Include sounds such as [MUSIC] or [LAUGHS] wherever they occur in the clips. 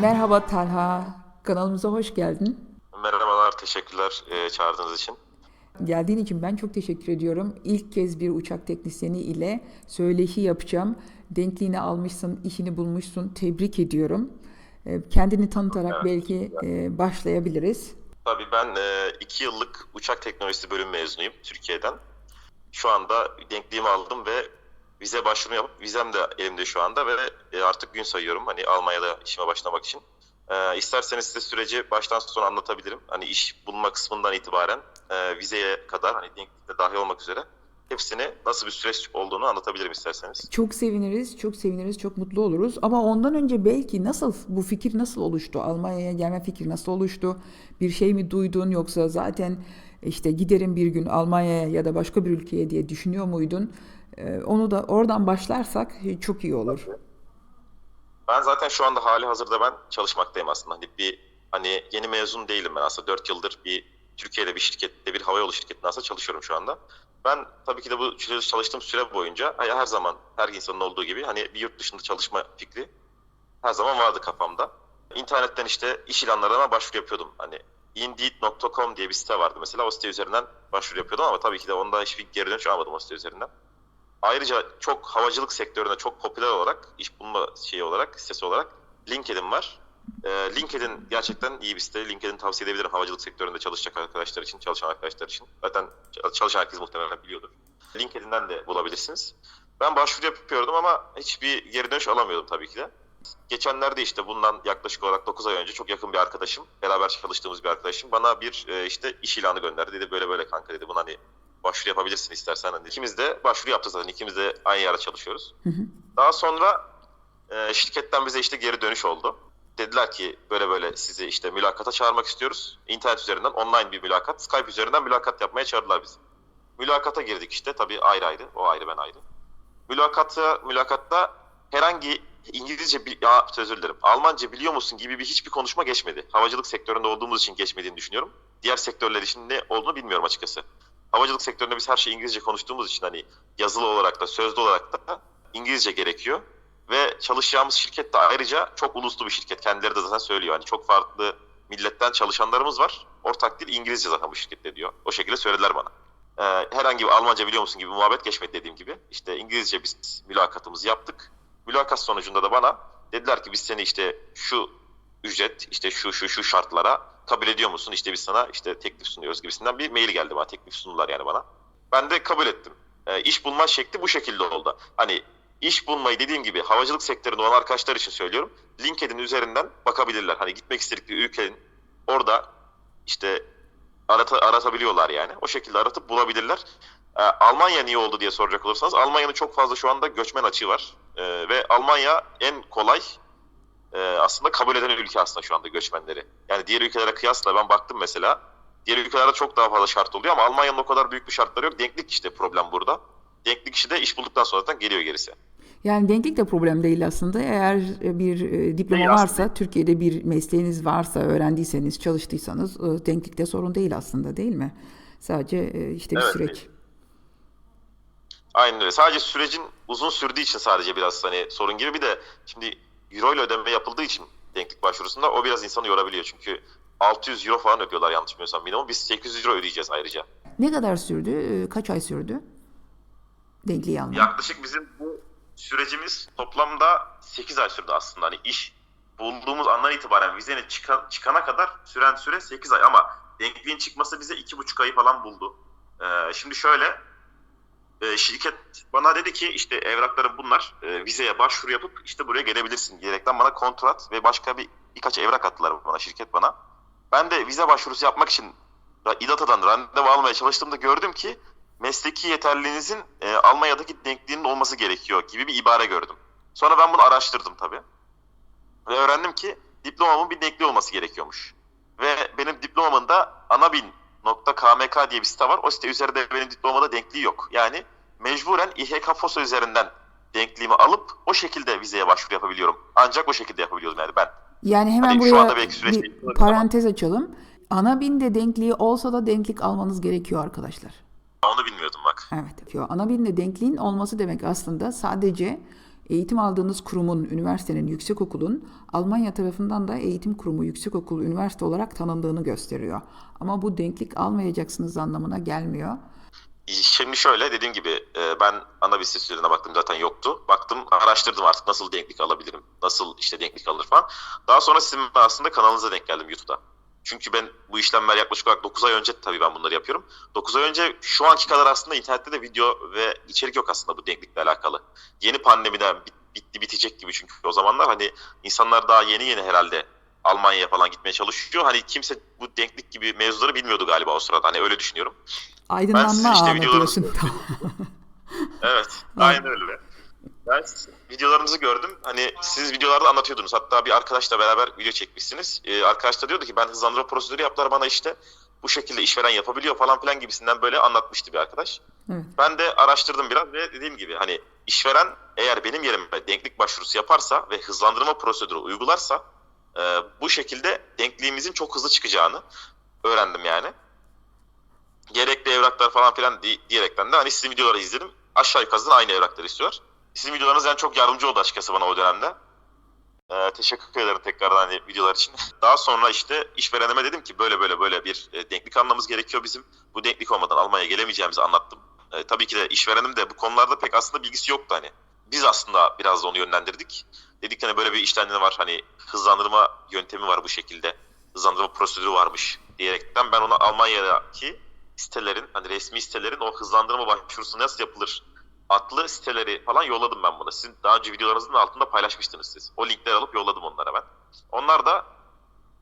Merhaba Talha, kanalımıza hoş geldin. Merhabalar, teşekkürler e, çağırdığınız için. Geldiğin için ben çok teşekkür ediyorum. İlk kez bir uçak teknisyeni ile söyleşi yapacağım. Denkliğini almışsın, işini bulmuşsun. Tebrik ediyorum. Ee, Kendini tanıtarak Evet, belki e, başlayabiliriz. Tabii ben e, iki yıllık uçak teknolojisi bölüm mezunuyum Türkiye'den. Şu anda denkliğimi aldım ve vize başvurumu yapıp vizem de elimde şu anda ve e, artık gün sayıyorum hani Almanya'da işime başlamak için. E, isterseniz size süreci baştan sona anlatabilirim. Hani iş bulma kısmından itibaren e, vizeye kadar hani denklikte dahil olmak üzere hepsini nasıl bir süreç olduğunu anlatabilirim isterseniz. Çok seviniriz, çok seviniriz, çok mutlu oluruz. Ama ondan önce belki nasıl, bu fikir nasıl oluştu? Almanya'ya gelme fikri nasıl oluştu? Bir şey mi duydun yoksa zaten işte giderim bir gün Almanya'ya ya da başka bir ülkeye diye düşünüyor muydun? Ee, Onu da oradan başlarsak çok iyi olur. Ben zaten şu anda hali hazırda ben çalışmaktayım aslında. Hani bir hani yeni mezun değilim ben aslında. 4 yıldır bir Türkiye'de bir şirkette bir havayolu şirketinde aslında çalışıyorum şu anda. Ben tabii ki de bu çalıştığım süre boyunca her her zaman her insanın olduğu gibi hani bir yurt dışında çalışma fikri her zaman vardı kafamda. İnternetten işte iş ilanlarına başvuru yapıyordum. Hani Indeed.com diye bir site vardı mesela. O site üzerinden başvuru yapıyordum ama tabii ki de onda hiçbir geri dönüş almadım o site üzerinden. Ayrıca çok havacılık sektöründe çok popüler olarak, iş bulma şeyi olarak, sitesi olarak LinkedIn var. Ee, LinkedIn gerçekten iyi bir site. LinkedIn tavsiye edebilirim havacılık sektöründe çalışacak arkadaşlar için, çalışan arkadaşlar için. Zaten çalışan herkes muhtemelen biliyordur. LinkedIn'den de bulabilirsiniz. Ben başvuru yapıyordum ama hiçbir geri dönüş alamıyordum tabii ki de. Geçenlerde işte bundan yaklaşık olarak 9 ay önce çok yakın bir arkadaşım, beraber çalıştığımız bir arkadaşım bana bir e, işte iş ilanı gönderdi. Dedi böyle böyle kanka dedi. Bunu hani başvuru yapabilirsin istersen. Hani ikimiz de başvuru yaptık zaten. İkimiz de aynı yerde çalışıyoruz. Daha sonra e, şirketten bize işte geri dönüş oldu. Dediler ki böyle böyle sizi işte mülakata çağırmak istiyoruz. İnternet üzerinden online bir mülakat, Skype üzerinden mülakat yapmaya çağırdılar bizi. Mülakata girdik işte tabii ayrı ayrı. O ayrı ben ayrı. Mülakata, mülakatta herhangi İngilizce, bil- ya özür dilerim, Almanca biliyor musun gibi bir hiçbir konuşma geçmedi. Havacılık sektöründe olduğumuz için geçmediğini düşünüyorum. Diğer sektörler için ne olduğunu bilmiyorum açıkçası. Havacılık sektöründe biz her şeyi İngilizce konuştuğumuz için hani yazılı olarak da sözlü olarak da İngilizce gerekiyor. Ve çalışacağımız şirket de ayrıca çok uluslu bir şirket. Kendileri de zaten söylüyor. Hani çok farklı milletten çalışanlarımız var. Ortak dil İngilizce zaten bu şirkette diyor. O şekilde söylediler bana. Ee, herhangi bir Almanca biliyor musun gibi muhabbet geçmedi dediğim gibi. İşte İngilizce biz mülakatımızı yaptık. Mülakat sonucunda da bana dediler ki biz seni işte şu ücret, işte şu şu şu şartlara kabul ediyor musun? İşte biz sana işte teklif sunuyoruz gibisinden bir mail geldi bana. Teklif sundular yani bana. Ben de kabul ettim. Ee, iş bulma şekli bu şekilde oldu. Hani iş bulmayı dediğim gibi havacılık sektöründe olan arkadaşlar için söylüyorum. LinkedIn üzerinden bakabilirler. Hani gitmek istedikleri ülkenin orada işte arata, aratabiliyorlar yani. O şekilde aratıp bulabilirler. Ee, Almanya niye oldu diye soracak olursanız Almanya'nın çok fazla şu anda göçmen açığı var. Ee, ve Almanya en kolay e, aslında kabul eden ülke aslında şu anda göçmenleri. Yani diğer ülkelere kıyasla ben baktım mesela. Diğer ülkelerde çok daha fazla şart oluyor ama Almanya'nın o kadar büyük bir şartları yok. Denklik işte problem burada. Denklik işi de iş bulduktan sonra zaten geliyor gerisi. Yani denklik de problem değil aslında. Eğer bir e, diploma Değil varsa, aslında. Türkiye'de bir mesleğiniz varsa, öğrendiyseniz, çalıştıysanız e, denklikte sorun değil aslında değil mi? Sadece e, işte bir Evet, süreç. değil. Aynen öyle. Sadece sürecin uzun sürdüğü için sadece biraz hani sorun gibi. Bir de şimdi euro ile ödeme yapıldığı için denklik başvurusunda o biraz insanı yorabiliyor. Çünkü 600 euro falan ödüyorlar yanlış bilmiyorsam minimum. Biz 800 euro ödeyeceğiz ayrıca. Ne kadar sürdü? E, Kaç ay sürdü? Denkliği almak. Yaklaşık bizim bu sürecimiz toplamda 8 ay sürdü aslında. Hani iş bulduğumuz andan itibaren vizenin çıka- çıkana kadar süren süre 8 ay ama denkliğin çıkması bize 2,5 ayı falan buldu. Ee, şimdi şöyle e, şirket bana dedi ki işte evrakların bunlar e, vizeye başvuru yapıp işte buraya gelebilirsin diyerekten bana kontrat ve başka bir birkaç evrak attılar bana şirket bana. Ben de vize başvurusu yapmak için İDATA'dan randevu almaya çalıştığımda gördüm ki mesleki yeterliliğinizin e, Almanya'daki denkliğinin olması gerekiyor gibi bir ibare gördüm. Sonra ben bunu araştırdım tabii. Ve öğrendim ki diplomamın bir denkli olması gerekiyormuş. Ve benim diplomamın da anabin.kmk diye bir site var. O site üzerinde benim diplomada denkliği yok. Yani mecburen İHK FOSA üzerinden denkliğimi alıp o şekilde vizeye başvuru yapabiliyorum. Ancak o şekilde yapabiliyordum yani ben. Yani hemen Hani şu buraya anda belki süreç bir parantez açalım. Ana binde denkliği olsa da denklik almanız gerekiyor arkadaşlar. Onu bilmiyordum bak. Evet. Ana binde denkliğin olması demek aslında sadece eğitim aldığınız kurumun, üniversitenin, yüksekokulun Almanya tarafından da eğitim kurumu, yüksekokul, üniversite olarak tanındığını gösteriyor. Ama bu denklik almayacaksınız anlamına gelmiyor. Şimdi şöyle dediğim gibi e, ben ana liste baktım zaten yoktu. Baktım araştırdım artık nasıl denklik alabilirim. Nasıl işte denklik alır falan. Daha sonra sizin aslında kanalınıza denk geldim YouTube'da. Çünkü ben bu işlemler yaklaşık olarak 9 ay önce tabii ben bunları yapıyorum. 9 ay önce şu anki kadar aslında internette de video ve içerik yok aslında bu denklikle alakalı. Yeni pandemiden bit- bitti bitecek gibi çünkü o zamanlar hani insanlar daha yeni yeni herhalde Almanya'ya falan gitmeye çalışıyor. Hani kimse bu denklik gibi mevzuları bilmiyordu galiba o sırada. Hani öyle düşünüyorum. Aydınlanma sizin işte videolarınızı-. [LAUGHS] Evet, aynen öyle. Ben videolarınızı gördüm. Hani siz videolarda anlatıyordunuz. Hatta bir arkadaşla beraber video çekmişsiniz. Ee, arkadaş da diyordu ki ben hızlandırma prosedürü yaptılar bana işte bu şekilde işveren yapabiliyor falan filan gibisinden böyle anlatmıştı bir arkadaş. evet. Ben de araştırdım biraz ve dediğim gibi hani işveren eğer benim yerime denklik başvurusu yaparsa ve hızlandırma prosedürü uygularsa e, bu şekilde denkliğimizin çok hızlı çıkacağını öğrendim yani. Gerekli evraklar falan filan di- diyerekten de hani sizin videoları izledim. Aşağı yukarı aynı evrakları istiyorlar. Sizin videolarınız yani çok yardımcı oldu açıkçası bana o dönemde. Ee, teşekkür ederim tekrardan hani videolar için. [LAUGHS] Daha sonra işte işverenime dedim ki böyle böyle böyle bir e, denklik almamız gerekiyor bizim. Bu denklik olmadan Almanya'ya gelemeyeceğimizi anlattım. E, tabii ki de işverenim de bu konularda pek aslında bilgisi yoktu hani. Biz aslında biraz da onu yönlendirdik. Dedik hani böyle bir işlemleri var hani hızlandırma yöntemi var bu şekilde. Hızlandırma prosedürü varmış diyerekten ben ona Almanya'daki sitelerin hani resmi sitelerin o hızlandırma başvurusu nasıl yapılır adlı siteleri falan yolladım ben buna. Sizin daha önce videolarınızın altında paylaşmıştınız siz. O linkleri alıp yolladım onlara ben. Onlar da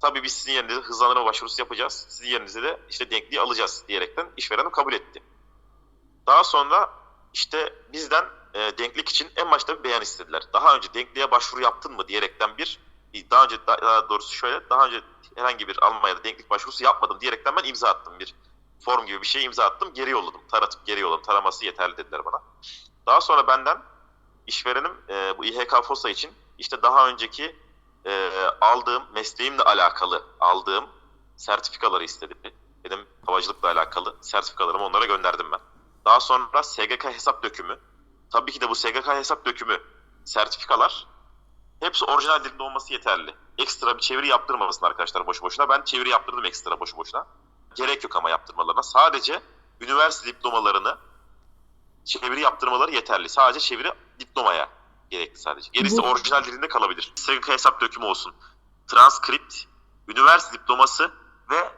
tabii biz sizin yerinize hızlandırma başvurusu yapacağız. Sizin yerinize de işte denkliği alacağız diyerekten işverenim kabul etti. Daha sonra işte bizden e, denklik için en başta bir beyan istediler. Daha önce denkliğe başvuru yaptın mı diyerekten bir daha önce daha doğrusu şöyle daha önce herhangi bir Almanya'da denklik başvurusu yapmadım diyerekten ben imza attım bir form gibi bir şey imza attım geri yolladım. Taratıp geri yolladım. Taraması yeterli dediler bana. Daha sonra benden işverenim e, bu İHK FOSA için işte daha önceki e, aldığım mesleğimle alakalı aldığım sertifikaları istedi. Benim havacılıkla alakalı sertifikalarımı onlara gönderdim ben. Daha sonra SGK hesap dökümü. Tabii ki de bu SGK hesap dökümü sertifikalar hepsi orijinal dilinde olması yeterli. Ekstra bir çeviri yaptırmamasın arkadaşlar boşu boşuna. Ben çeviri yaptırdım ekstra boşu boşuna. Gerek yok ama yaptırmalarına. Sadece üniversite diplomalarını çeviri yaptırmaları yeterli. Sadece çeviri diplomaya gerekli sadece. Gerisi Bu- orijinal dilinde kalabilir. SGK hesap dökümü olsun. Transkript, üniversite diploması ve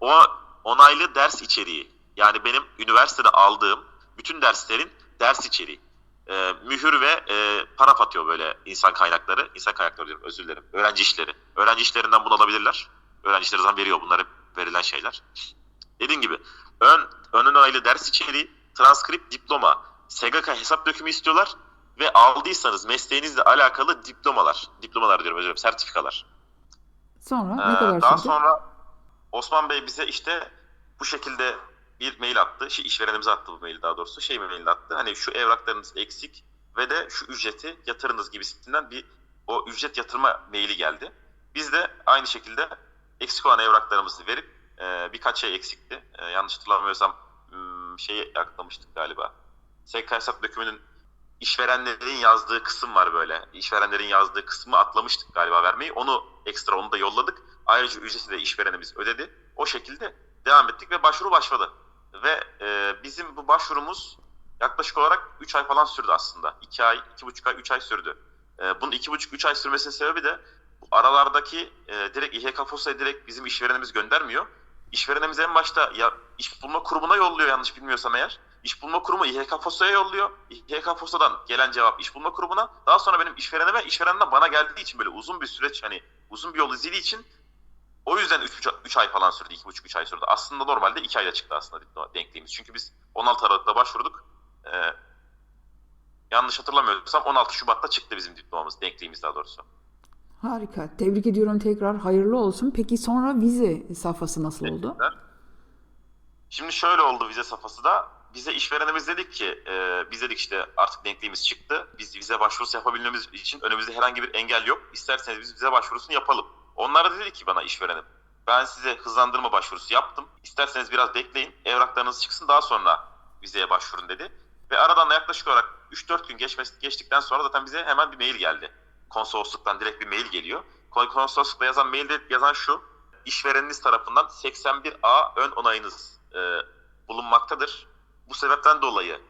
o onaylı ders içeriği. Yani benim üniversitede aldığım bütün derslerin ders içeriği. Ee, mühür ve e, paraf atıyor böyle insan kaynakları. İnsan kaynakları diyorum özür dilerim. Öğrenci işleri. Öğrenci işlerinden bunu alabilirler. Öğrenci işleri zaten veriyor bunları verilen şeyler. Dediğim gibi ön, ön onaylı ders içeriği, transkript, diploma, SGK hesap dökümü istiyorlar ve aldıysanız mesleğinizle alakalı diplomalar, diplomalar diyorum özür dilerim, sertifikalar. Sonra ne Ee, kadar daha sürdü? sonra Osman Bey bize işte bu şekilde bir mail attı. Şey, işverenimize attı bu maili daha doğrusu. Şey mail attı. Hani şu evraklarınız eksik ve de şu ücreti yatırınız gibisinden bir o ücret yatırma maili geldi. Biz de aynı şekilde eksik olan evraklarımızı verip e, birkaç şey eksikti. E, yanlış hatırlamıyorsam hmm, şeyi aklamıştık galiba. SK hesap dökümünün işverenlerin yazdığı kısım var böyle. İşverenlerin yazdığı kısmı atlamıştık galiba vermeyi. Onu ekstra onu da yolladık. Ayrıca ücreti de işverenimiz ödedi. O şekilde devam ettik ve başvuru başladı. Ve e, bizim bu başvurumuz yaklaşık olarak 3 ay falan sürdü aslında. 2 ay, 2,5 ay, 3 ay sürdü. E, bunun 2,5-3 ay sürmesinin sebebi de aralardaki e, direkt İHK FOSA'ya direkt bizim işverenimiz göndermiyor. İşverenimiz en başta ya iş bulma kurumuna yolluyor yanlış bilmiyorsam eğer. İş bulma kurumu İHK FOSA'ya yolluyor. İHK FOSA'dan gelen cevap iş bulma kurumuna. Daha sonra benim işverenime, işverenden bana geldiği için böyle uzun bir süreç hani uzun bir yol izlediği için o yüzden 3 ay falan sürdü. 2,5-3 ay sürdü. Aslında normalde 2 ayda çıktı aslında denkliğimiz. Çünkü biz 16 Aralık'ta başvurduk. Ee, yanlış hatırlamıyorsam 16 Şubat'ta çıktı bizim diplomamız, denkliğimiz daha doğrusu. Harika. Tebrik ediyorum tekrar. Hayırlı olsun. Peki sonra vize safhası nasıl oldu? Şimdi şöyle oldu vize safhası da. Bize işverenimiz dedik ki, e, biz dedik işte artık denkliğimiz çıktı. Biz vize başvurusu yapabilmemiz için önümüzde herhangi bir engel yok. İsterseniz biz vize başvurusunu yapalım. Onlar da dedi ki bana işverenim, ben size hızlandırma başvurusu yaptım. İsterseniz biraz bekleyin, evraklarınız çıksın daha sonra vizeye başvurun dedi. Ve aradan da yaklaşık olarak 3-4 gün geçmesi, geçtikten sonra zaten bize hemen bir mail geldi. Konsolosluktan direkt bir mail geliyor. Kon- Konsoloslukta yazan mailde yazan şu. işvereniniz tarafından 81A ön onayınız e, bulunmaktadır. Bu sebepten dolayı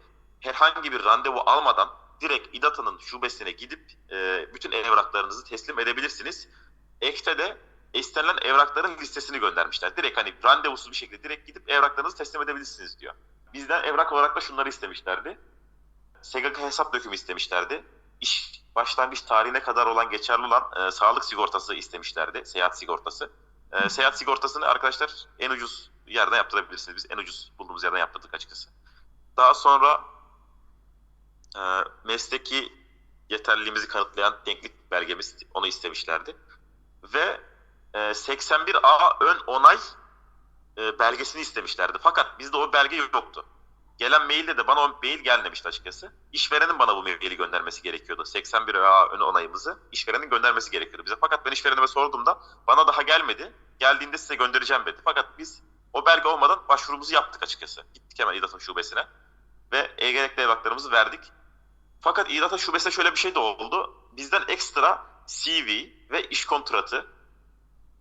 herhangi bir randevu almadan direkt İDATA'nın şubesine gidip e, bütün evraklarınızı teslim edebilirsiniz. Ekte de istenilen evrakların listesini göndermişler. Direkt hani randevusuz bir şekilde direkt gidip evraklarınızı teslim edebilirsiniz diyor. Bizden evrak olarak da şunları istemişlerdi. SGK hesap dökümü istemişlerdi. İş başlangıç tarihine kadar olan geçerli olan e, sağlık sigortası istemişlerdi. Seyahat sigortası. E, seyahat sigortasını arkadaşlar en ucuz yerden yaptırabilirsiniz. Biz en ucuz bulduğumuz yerden yaptırdık açıkçası. Daha sonra e, mesleki yeterliliğimizi kanıtlayan denklik belgemiz onu istemişlerdi. Ve e, 81A ön onay e, belgesini istemişlerdi. Fakat bizde o belge yoktu. Gelen mailde de bana o mail gelmemişti açıkçası. İşverenin bana bu maili göndermesi gerekiyordu. 81A ön onayımızı işverenin göndermesi gerekiyordu bize. Fakat ben işverenime sorduğumda bana daha gelmedi. Geldiğinde size göndereceğim dedi. Fakat biz o belge olmadan başvurumuzu yaptık açıkçası. Gittik hemen İDAT'ın şubesine ve e gerekli evraklarımızı verdik. Fakat İDAT'ın şubesinde şöyle bir şey de oldu. Bizden ekstra CV ve iş kontratı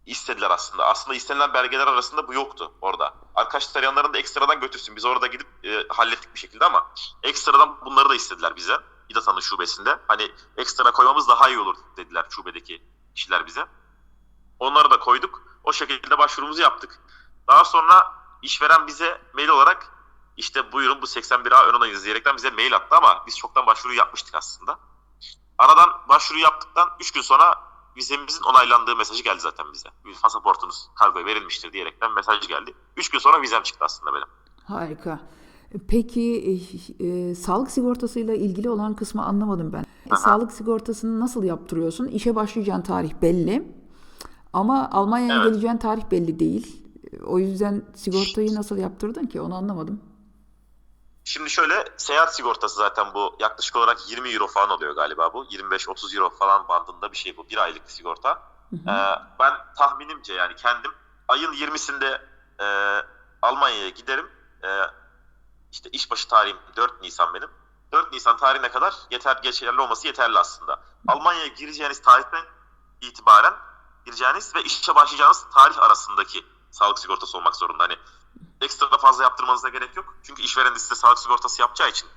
istediler aslında. Aslında istenilen belgeler arasında bu yoktu orada. Arkadaşlar yanlarında ekstradan götürsün. Biz orada gidip e, hallettik bir şekilde ama ekstradan bunları da istediler bize. İDATA'nın şubesinde. Hani ekstra koymamız daha iyi olur dediler şubedeki kişiler bize. Onları da koyduk. O şekilde başvurumuzu yaptık. Daha sonra işveren bize mail olarak işte buyurun bu 81A ön onayınız diyerekten bize mail attı ama biz çoktan başvuru yapmıştık aslında. Aradan başvuru yaptıktan 3 gün sonra vizemizin onaylandığı mesajı geldi zaten bize. Pasaportunuz kargoya verilmiştir diyerekten mesaj geldi. 3 gün sonra vizem çıktı aslında benim. Harika. Peki e, e, sağlık sigortasıyla ilgili olan kısmı anlamadım ben. Aha. sağlık sigortasını nasıl yaptırıyorsun? İşe başlayacağın tarih belli. Ama Almanya'ya Evet. geleceğin tarih belli değil. O yüzden sigortayı nasıl yaptırdın ki? Onu anlamadım. Şimdi şöyle seyahat sigortası zaten bu yaklaşık olarak 20 euro falan oluyor galiba bu. 25-30 euro falan bandında bir şey bu. Bir aylık sigorta. Ee, ben tahminimce yani kendim ayın 20'sinde e, Almanya'ya giderim. E, işte işbaşı tarihim 4 Nisan benim. 4 Nisan tarihine kadar yeter geçerli olması yeterli aslında. Almanya'ya gireceğiniz tarihten itibaren gireceğiniz ve işe başlayacağınız tarih arasındaki sağlık sigortası olmak zorunda. Hani ekstra da fazla yaptırmanıza gerek yok. Çünkü işveren de size sağlık sigortası yapacağı için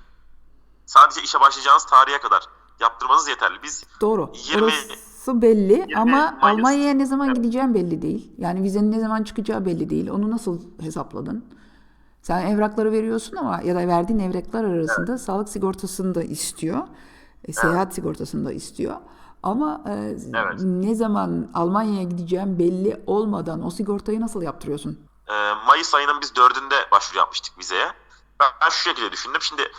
sadece işe başlayacağınız tarihe kadar yaptırmanız yeterli. Biz Doğru. 20 Orası belli 20 ama Mayıs. Almanya'ya ne zaman Evet. gideceğim belli değil. Yani vizenin ne zaman çıkacağı belli değil. Onu nasıl hesapladın? Sen evrakları veriyorsun ama ya da verdiğin evraklar arasında sağlık sigortasını da istiyor. e, seyahat sigortasını da istiyor. Ama e, Evet. ne zaman Almanya'ya gideceğim belli olmadan o sigortayı nasıl yaptırıyorsun? Ee, Mayıs ayının biz 4'ünde başvuru yapmıştık vizeye. Ben, ben şu şekilde düşündüm. Şimdi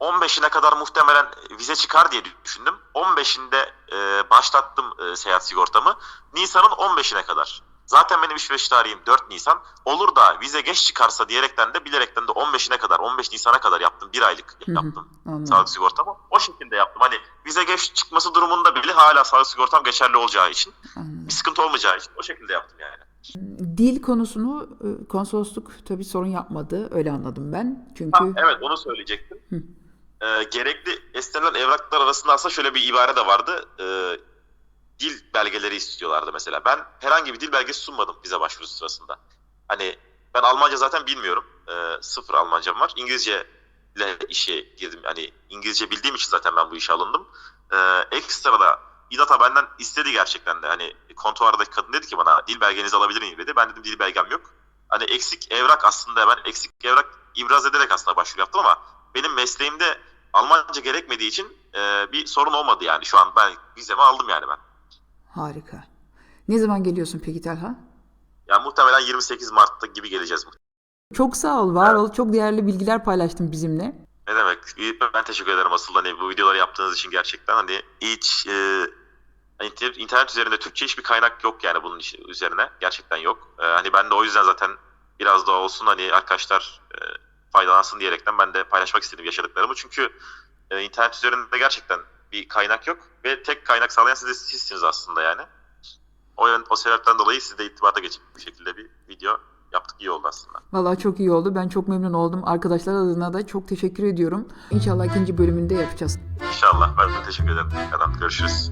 15'ine kadar muhtemelen vize çıkar diye düşündüm. 15'inde e, başlattım e, seyahat sigortamı. Nisan'ın 15'ine kadar. Zaten benim iş beş tarihim 4 Nisan. Olur da vize geç çıkarsa diyerekten de bilerekten de 15'ine kadar 15 Nisan'a kadar yaptım. Bir aylık hı, yaptım anladım. sağlık sigortamı. O şekilde yaptım. Hani vize geç çıkması durumunda bile hala sağlık sigortam geçerli olacağı için Anladım. bir sıkıntı olmayacağı için o şekilde yaptım yani. Dil konusunu e, konsolosluk tabii sorun yapmadı. Öyle anladım ben. Ha, Çünkü evet onu söyleyecektim. Hı. Ee, gerekli istenilen evraklar arasında aslında şöyle bir ibare de vardı. Ee, dil belgeleri istiyorlardı mesela. Ben herhangi bir dil belgesi sunmadım vize başvurusu sırasında. Hani ben Almanca zaten bilmiyorum. Ee, sıfır Almancam var. İngilizce ile işe girdim. Hani İngilizce bildiğim için zaten ben bu işe alındım. Ee, ekstra da İDATA benden istedi gerçekten de. Hani kontuardaki kadın dedi ki bana dil belgenizi alabilir miyim dedi. Ben dedim dil belgem yok. Hani eksik evrak aslında ben eksik evrak ibraz ederek aslında başvuru yaptım ama benim mesleğimde Almanca gerekmediği için e, bir sorun olmadı yani. Şu an ben vizemi aldım yani ben. harika. Ne zaman geliyorsun peki Talha? Yani muhtemelen 28 Mart'ta gibi geleceğiz. Çok sağ ol, var ol. Çok değerli bilgiler paylaştın bizimle. Ne demek? Ben teşekkür ederim asıl hani bu videoları yaptığınız için gerçekten hani hiç e, internet, internet üzerinde Türkçe hiçbir kaynak yok yani bunun üzerine gerçekten yok. E, hani ben de o yüzden zaten biraz da olsun hani arkadaşlar e, faydalansın diyerekten ben de paylaşmak istedim yaşadıklarımı çünkü e, internet üzerinde gerçekten bir kaynak yok ve tek kaynak sağlayan siz de sizsiniz aslında yani. O, o sebepten dolayı sizle irtibata geçip bu şekilde bir video yaptık iyi oldu aslında. Vallahi çok iyi oldu. Ben çok memnun oldum. Arkadaşlar adına da çok teşekkür ediyorum. İnşallah ikinci bölümünde yapacağız. İnşallah. Ben de teşekkür ederim. Adam görüşürüz.